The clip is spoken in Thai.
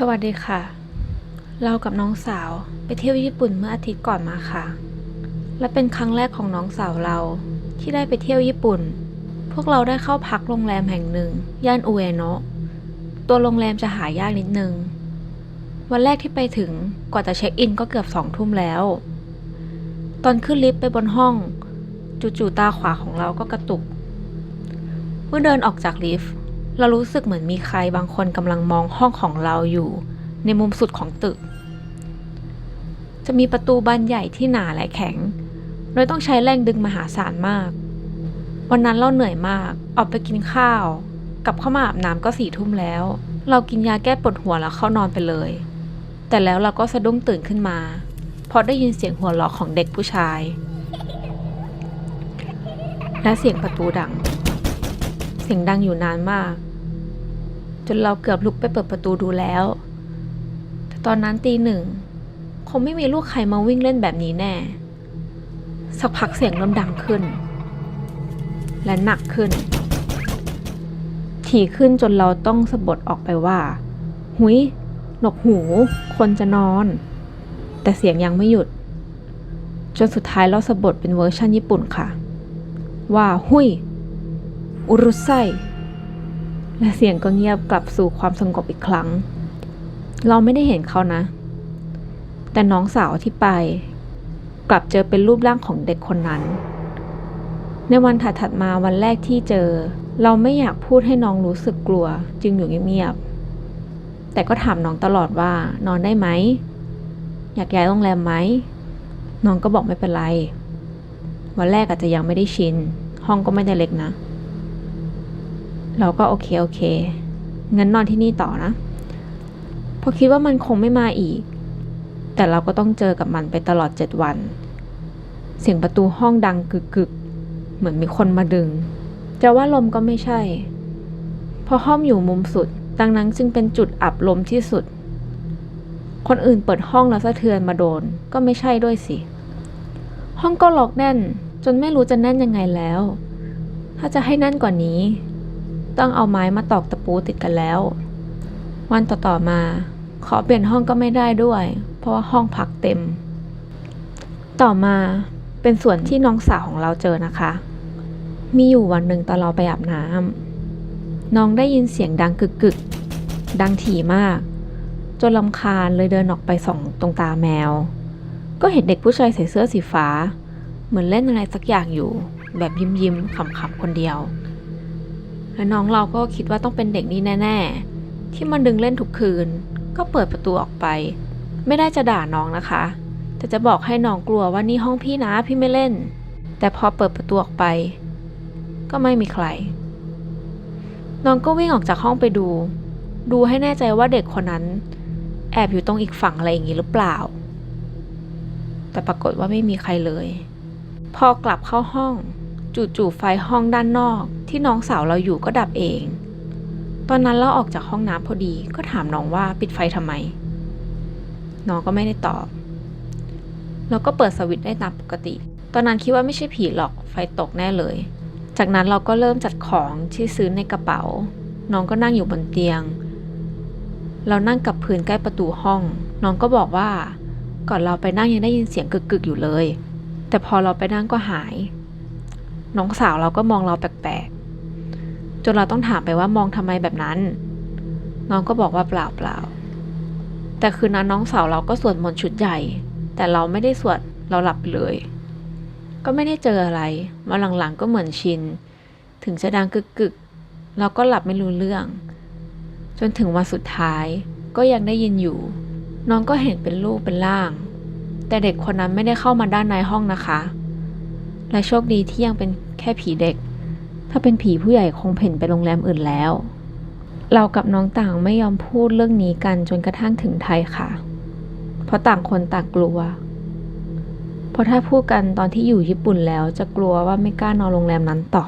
สวัสดีค่ะ เรากับน้องสาวไปเที่ยวญี่ปุ่นเมื่ออาทิตย์ก่อนมาค่ะ และเป็นครั้งแรกของน้องสาวเราที่ได้ไปเที่ยวญี่ปุ่น พวกเราได้เข้าพักโรงแรมแห่งหนึ่ง ย่านอุเอโนะตัวโรงแรมจะหายากนิดนึง วันแรกที่ไปถึงกว่าจะเช็คอินก็เกือบสองทุ่มแล้ว ตอนขึ้นลิฟต์ไปบนห้อง จู่ๆตาขวาของเราก็กระตุก เมื่อเดินออกจากลิฟต์ เรารู้สึกเหมือนมีใครบางคนกำลังมองห้องของเราอยู่ ในมุมสุดของตึก จะมีประตูบานใหญ่ที่หนาและแข็งโดยต้องใช้แรงดึงมหาศาลมาก วันนั้นเราเหนื่อยมาก ออกไปกินข้าว กลับเข้ามาอาบน้ำก็สี่ทุ่มแล้ว เรากินยาแก้ปวดหัวแล้วเข้านอนไปเลย แต่แล้วเราก็สะดุ้งตื่นขึ้นมา เพราะได้ยินเสียงหัวเราะของเด็กผู้ชาย และเสียงประตูดัง เสียงดังอยู่นานมาก จนเราเกือบลุกไปเปิดประตูดูแล้ว แต่ตอนนั้นตีหนึ่งคงไม่มีลูกใครมาวิ่งเล่นแบบนี้แน่ สักพักเสียงเริ่มดังขึ้น และหนักขึ้น ถี่ขึ้นจนเราต้องสะบดออกไปว่า หุยหนกหู คนจะนอน แต่เสียงยังไม่หยุด จนสุดท้ายเราสะบดเป็นเวอร์ชันญี่ปุ่นค่ะ ว่า หุยอุรุไซ และเสียงก็เงียบกลับสู่ความสงบอีกครั้ง เราไม่ได้เห็นเขานะ แต่น้องสาวที่ไป กลับเจอเป็นรูปร่างของเด็กคนนั้น ในวันถัดๆมาวันแรกที่เจอ เราไม่อยากพูดให้น้องรู้สึกกลัว จึงอยู่เงียบๆแต่ก็ถามน้องตลอดว่านอนได้ไหม อยากย้ายโรงแรมไหม น้องก็บอกไม่เป็นไร วันแรกอาจจะยังไม่ได้ชิน ห้องก็ไม่ได้เล็กนะ เราก็โอเคโอเค งั้นนอนที่นี่ต่อนะพราะคิดว่ามันคงไม่มาอีก แต่เราก็ต้องเจอกับมันไปตลอดเจ็ดวัน เสียงประตูห้องดังกึกกึกๆเหมือนมีคนมาดึง จะว่าลมก็ไม่ใช่ เพราะห้องอยู่มุมสุด ดังนั้นจึงเป็นจุดอับลมที่สุด คนอื่นเปิดห้องแล้วสะเทือนมาโดน ก็ไม่ใช่ด้วยสิ ห้องก็ล็อกแน่น จนไม่รู้จะแน่นยังไงแล้ว ถ้าจะให้แน่นกว่านี้ ต้องเอาไม้มาตอกตะปูติดกันแล้ว วันต่อๆมา ขอเปลี่ยนห้องก็ไม่ได้ด้วย เพราะว่าห้องพักเต็ม ต่อมาเป็นส่วนที่น้องสาวของเราเจอนะคะ มีอยู่วันหนึ่งตอนเราไปอาบน้ำน้องได้ยินเสียงดังกึกๆดังถี่มาก จนลำคาญเลยเดินออกไปส่องตรงตาแมว ก็เห็นเด็กผู้ชายใส่เสื้อสีฟ้า เหมือนเล่นอะไรสักอย่างอยู่ แบบยิ้มยิ้มขำๆคนเดียว และน้องเราก็คิดว่าต้องเป็นเด็กนี้แน่ๆ ที่มันดึงเล่นทุกคืน ก็เปิดประตูออกไป ไม่ได้จะด่าน้องนะคะ แต่จะบอกให้น้องกลัวว่านี่ห้องพี่นะพี่ไม่เล่น แต่พอเปิดประตูออกไป ก็ไม่มีใคร น้องก็วิ่งออกจากห้องไปดู ดูให้แน่ใจว่าเด็กคนนั้น แอบอยู่ตรงอีกฝั่งอะไรอย่างนี้หรือเปล่า แต่ปรากฏว่าไม่มีใครเลย พอกลับเข้าห้อง จู่ๆไฟห้องด้านนอก ที่น้องสาวเราอยู่ก็ดับเอง ตอนนั้นเราออกจากห้องน้ำพอดีก็ถามน้องว่าปิดไฟทำไม น้องก็ไม่ได้ตอบ เราก็เปิดสวิตช์ได้ตามปกติ ตอนนั้นคิดว่าไม่ใช่ผีหรอกไฟตกแน่เลย จากนั้นเราก็เริ่มจัดของที่ซื้อในกระเป๋า น้องก็นั่งอยู่บนเตียง เรานั่งกับพื้นใกล้ประตูห้อง น้องก็บอกว่า ก่อนเราไปนั่งยังได้ยินเสียงกึกๆอยู่เลย แต่พอเราไปนั่งก็หาย น้องสาวเราก็มองเราแปลกๆ จนเราต้องถามไปว่ามองทำไมแบบนั้น น้องก็บอกว่าเปล่าเปล่าๆแต่คืนนั้นน้องสาวเราก็สวดมนต์ชุดใหญ่ แต่เราไม่ได้สวดเราหลับเลย ก็ไม่ได้เจออะไร มาหลังๆก็เหมือนชิน ถึงจะดังกึกๆเราก็หลับไม่รู้เรื่อง จนถึงวันสุดท้ายก็ยังได้ยินอยู่ น้องก็เห็นเป็นรูปเป็นร่าง แต่เด็กคนนั้นไม่ได้เข้ามาด้านในห้องนะคะ และโชคดีที่ยังเป็นแค่ผีเด็ก ถ้าเป็นผีผู้ใหญ่คงเพ่นไปโรงแรมอื่นแล้ว เรากับน้องต่างไม่ยอมพูดเรื่องนี้กันจนกระทั่งถึงไทยค่ะ เพราะต่างคนต่างกลัว เพราะถ้าพูดกันตอนที่อยู่ญี่ปุ่นแล้วจะกลัวว่าไม่กล้านอนโรงแรมนั้นต่อ